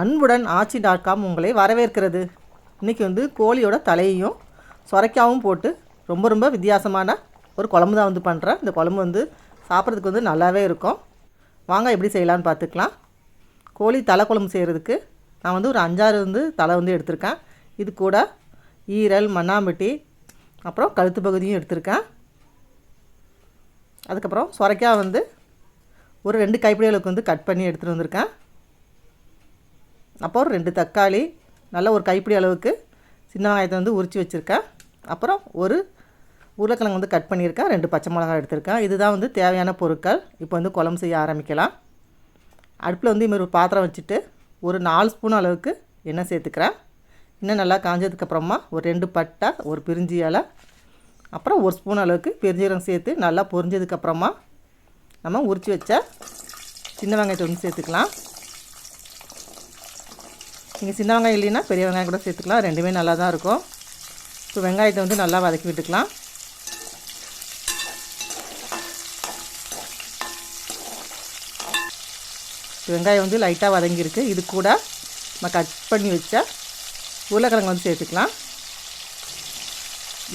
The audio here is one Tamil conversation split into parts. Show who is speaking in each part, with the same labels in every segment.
Speaker 1: அன்புடன் ஆச்சி டாட் காம் உங்களை வரவேற்கிறது. இன்றைக்கி வந்து கோழியோட தலையையும் சொரைக்காவும் போட்டு ரொம்ப ரொம்ப வித்தியாசமான ஒரு குழம்பு தான் வந்து பண்ணுறேன் இந்த குழம்பு வந்து சாப்பிட்றதுக்கு வந்து நல்லாவே இருக்கும். வாங்க எப்படி செய்யலான்னு பார்த்துக்கலாம். கோழி தலை குழம்பு செய்கிறதுக்கு நான் வந்து ஒரு அஞ்சாறு வந்து தலை வந்து எடுத்திருக்கேன். இது கூட ஈரல் மண்ணாம்பட்டி அப்புறம் கழுத்து பகுதியும் எடுத்திருக்கேன். அதுக்கப்புறம் சொரைக்காய் வந்து ஒரு ரெண்டு கைப்பிடி அளவுக்கு வந்து கட் பண்ணி எடுத்துகிட்டு வந்திருக்கேன். அப்புறம் ரெண்டு தக்காளி நல்ல ஒரு கைப்பிடி அளவுக்கு சின்ன வெங்காயத்தை வந்து உரித்து வச்சுருக்கேன். அப்புறம் ஒரு உருளைக்கிழங்கு வந்து கட் பண்ணியிருக்கேன். ரெண்டு பச்சை மிளகாய் எடுத்திருக்கேன். இதுதான் வந்து தேவையான பொருட்கள். இப்போ வந்து குழம்பு செய்ய ஆரம்பிக்கலாம். அடுப்பில் வந்து இதுமாரி ஒரு பாத்திரம் வச்சுட்டு ஒரு நாலு ஸ்பூன் அளவுக்கு எண்ணெய் சேர்த்துக்கிறேன். இன்னும் நல்லா காஞ்சதுக்கப்புறமா ஒரு ரெண்டு பட்டை ஒரு பிரிஞ்சி இலை அப்புறம் ஒரு ஸ்பூன் அளவுக்கு பெருஞ்சீரகம் சேர்த்து நல்லா பொரிஞ்சதுக்கப்புறமா நம்ம உரித்து வச்ச சின்ன வெங்காயத்தை வந்து சேர்த்துக்கலாம். நீங்கள் சின்ன வெங்காயம் இல்லைன்னா பெரிய வெங்காயம் கூட சேர்த்துக்கலாம். ரெண்டுமே நல்லா தான் இருக்கும். இப்போ வெங்காயத்தை வந்து நல்லா வதக்கி விட்டுக்கலாம். வெங்காயம் வந்து லைட்டாக வதங்கியிருக்கு. இது கூட நம்ம கட் பண்ணி வச்ச உருளைக்கிழங்கு வந்து சேர்த்துக்கலாம்.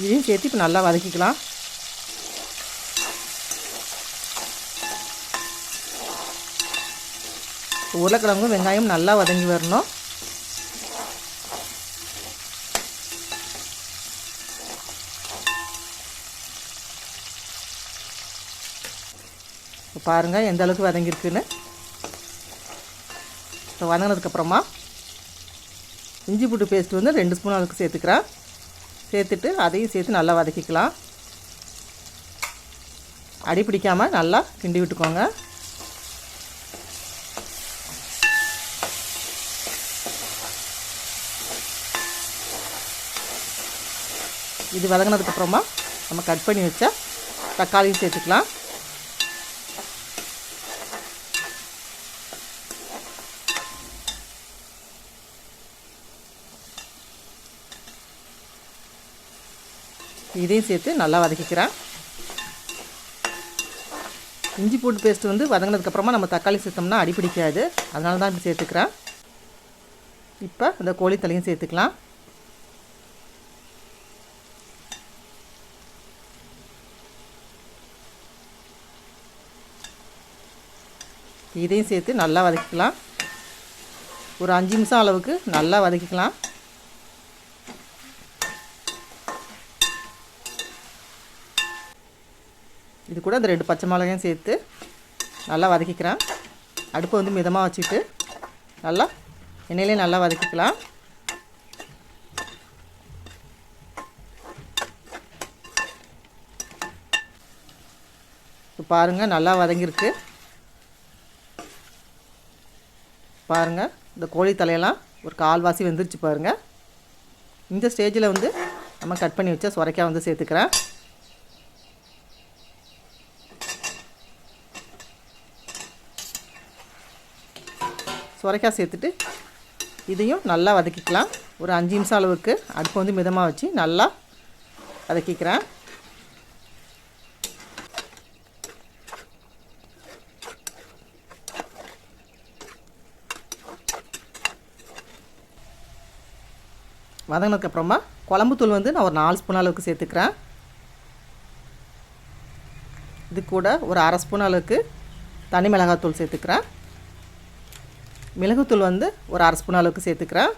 Speaker 1: இதையும் சேர்த்து இப்போ நல்லா வதக்கிக்கலாம். உருளைக்கிழங்கும் வெங்காயம் நல்லா வதங்கி வரணும். இப்போ பாருங்கள் எந்த அளவுக்கு வதங்கியிருக்குன்னு. இப்போ வதங்கினதுக்கப்புறமா இஞ்சி பூட்டு பேஸ்ட் வந்து ரெண்டு ஸ்பூன் அளவுக்கு சேர்த்துக்கிறேன். சேர்த்துட்டு அதையும் சேர்த்து நல்லா வதக்கிக்கலாம். அடி பிடிக்காமல் நல்லா கிண்டி விட்டுக்கோங்க. இது வதங்கினதுக்கப்புறமா நம்ம கட் பண்ணி வச்ச தக்காளியும் சேர்த்துக்கலாம். இதையும் சேர்த்து நல்லா வதக்கிக்கிறேன். இஞ்சி பூண்டு பேஸ்ட் வந்து வதங்கினதுக்கப்புறமா நம்ம தக்காளி சேர்த்தோம்னா அடி பிடிக்காது. அதனால தான் இப்படி சேர்த்துக்கிறேன். இப்போ இந்த கோழி தலையும் சேர்த்துக்கலாம். இதையும் சேர்த்து நல்லா வதக்கிக்கலாம். ஒரு அஞ்சு நிமிஷம் அளவுக்கு நல்லா வதக்கிக்கலாம். இது கூட அந்த ரெண்டு பச்சை மிளகாயும் சேர்த்து நல்லா வதக்கிக்கிறேன் அடுப்பை வந்து மிதமாக வச்சுட்டு நல்லா எண்ணெயிலே நல்லா வதக்கிக்கலாம். இப்போ பாருங்கள் நல்லா வதங்கியிருக்கு. பாருங்கள் இந்த கோழி தலையெல்லாம் ஒரு கால்வாசி வெந்துருச்சு பாருங்கள் இந்த ஸ்டேஜில் வந்து நம்ம கட் பண்ணி வச்ச சுரைக்காய் வந்து சேர்த்துக்கிறேன். சுரைக்காய் சேர்த்துட்டு இதையும் நல்லா வதக்கிக்கலாம். ஒரு அஞ்சு நிமிஷம் அளவுக்கு அடுப்பு வந்து மிதமாக வச்சு நல்லா வதக்கிக்கிறேன். வதங்கினதுக்கப்புறமா குழம்புத்தூள் வந்து நான் ஒரு நாலு ஸ்பூன் அளவுக்கு சேர்த்துக்கிறேன். இது கூட ஒரு அரை ஸ்பூன் அளவுக்கு தனி மிளகாத்தூள் சேர்த்துக்கிறேன். மிளகுத்தூள் வந்து ஒரு அரை ஸ்பூன் அளவுக்கு சேர்த்துக்கிறேன்.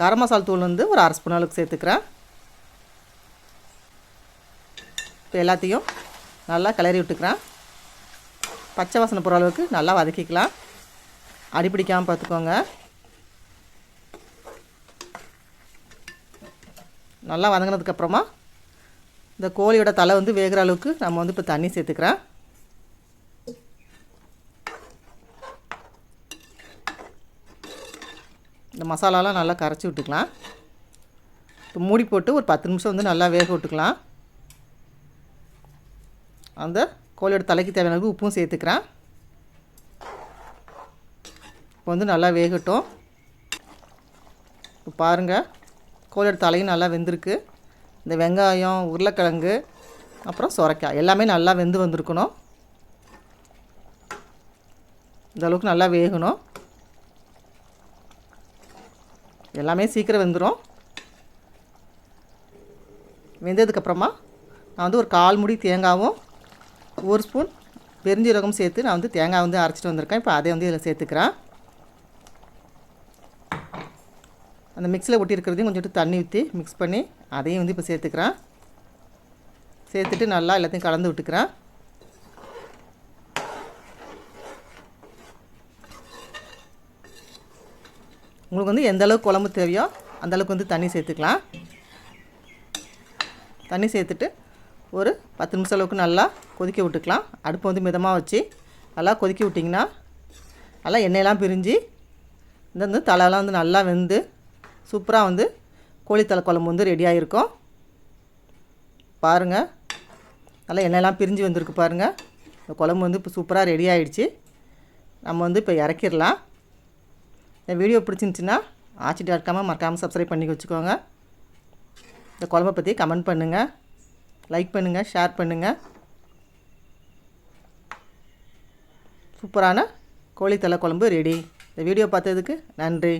Speaker 1: கரம் மசாலா தூள் வந்து ஒரு அரை ஸ்பூன் அளவுக்கு சேர்த்துக்கிறேன். இப்போ எல்லாத்தையும் நல்லா கிளறி விட்டுக்கிறேன். பச்சை வாசனை போகிற அளவுக்கு நல்லா வதக்கிக்கலாம். அடிப்பிடிக்காமல் பார்த்துக்கோங்க. நல்லா வதங்கினதுக்கப்புறமா இந்த கோழியோட தலை வந்து வேகிற அளவுக்கு நம்ம வந்து இப்போ தண்ணி சேர்த்துக்கிறேன். இந்த மசாலாலாம் நல்லா கரைச்சி விட்டுக்கலாம். இப்போ மூடி போட்டு ஒரு பத்து நிமிஷம் வந்து நல்லா வேக விட்டுக்கலாம். அந்த கோழியோட தலைக்கு தேவையான அளவுக்கு உப்பும் சேர்த்துக்கிறேன். இப்போ வந்து நல்லா வேகட்டும். இப்போ பாருங்கள் கோழியோட தலையும் நல்லா வெந்திருக்கு. இந்த வெங்காயம் உருளைக்கிழங்கு அப்புறம் சுரைக்காய் எல்லாமே நல்லா வெந்து வந்திருக்கணும். இந்த அளவுக்கு நல்லா வேகணும். எல்லாமே சீக்கிரம் வெந்துடும் வெந்ததுக்கப்புறமா நான் வந்து ஒரு கால் முடி தேங்காவும் ஒரு ஸ்பூன் பெருஞ்சீரகம் சேர்த்து நான் வந்து தேங்காய் வந்து அரைச்சிட்டு வந்திருக்கேன். இப்போ அதை வந்து இதில் சேர்த்துக்கிறேன். அந்த மிக்ஸியில் ஒட்டியிருக்கிறதையும் கொஞ்சம் தண்ணி ஊற்றி மிக்ஸ் பண்ணி அதையும் வந்து இப்போ சேர்த்துக்கிறேன். சேர்த்துட்டு நல்லா எல்லாத்தையும் கலந்து விட்டுக்கிறேன். உங்களுக்கு வந்து எந்த அளவுக்கு குழம்பு தேவையோ அந்த அளவுக்கு வந்து தண்ணி சேர்த்துக்கலாம். தண்ணி சேர்த்துட்டு ஒரு பத்து நிமிஷம் அளவுக்கு நல்லா கொதிக்க விட்டுக்கலாம். அடுப்பை வந்து மிதமாக வச்சு நல்லா கொதிக்க விட்டிங்கன்னா நல்லா எண்ணெயெல்லாம் பிரிஞ்சு இந்த வந்து தலையெல்லாம் வந்து நல்லா வெந்து சூப்பராக வந்து கோழித்தலை குழம்பு வந்து ரெடியாக இருக்கும் பாருங்கள் நல்லா எண்ணெயெல்லாம் பிரிஞ்சு வந்திருக்கு பாருங்கள் இந்த குழம்பு வந்து இப்போ சூப்பராக ரெடி ஆகிடுச்சு நம்ம வந்து இப்போ இறக்கிடலாம். இந்த வீடியோ பிடிச்சிருந்துச்சின்னா ஆச்சி டாட் காமை மறக்காமல் சப்ஸ்கிரைப் பண்ணி வச்சுக்கோங்க. இந்த குழம்பை பற்றி கமெண்ட் பண்ணுங்கள் லைக் பண்ணுங்கள் ஷேர் பண்ணுங்கள் சூப்பரான கோழித்தலை குழம்பு ரெடி இந்த வீடியோ பார்த்ததுக்கு நன்றி.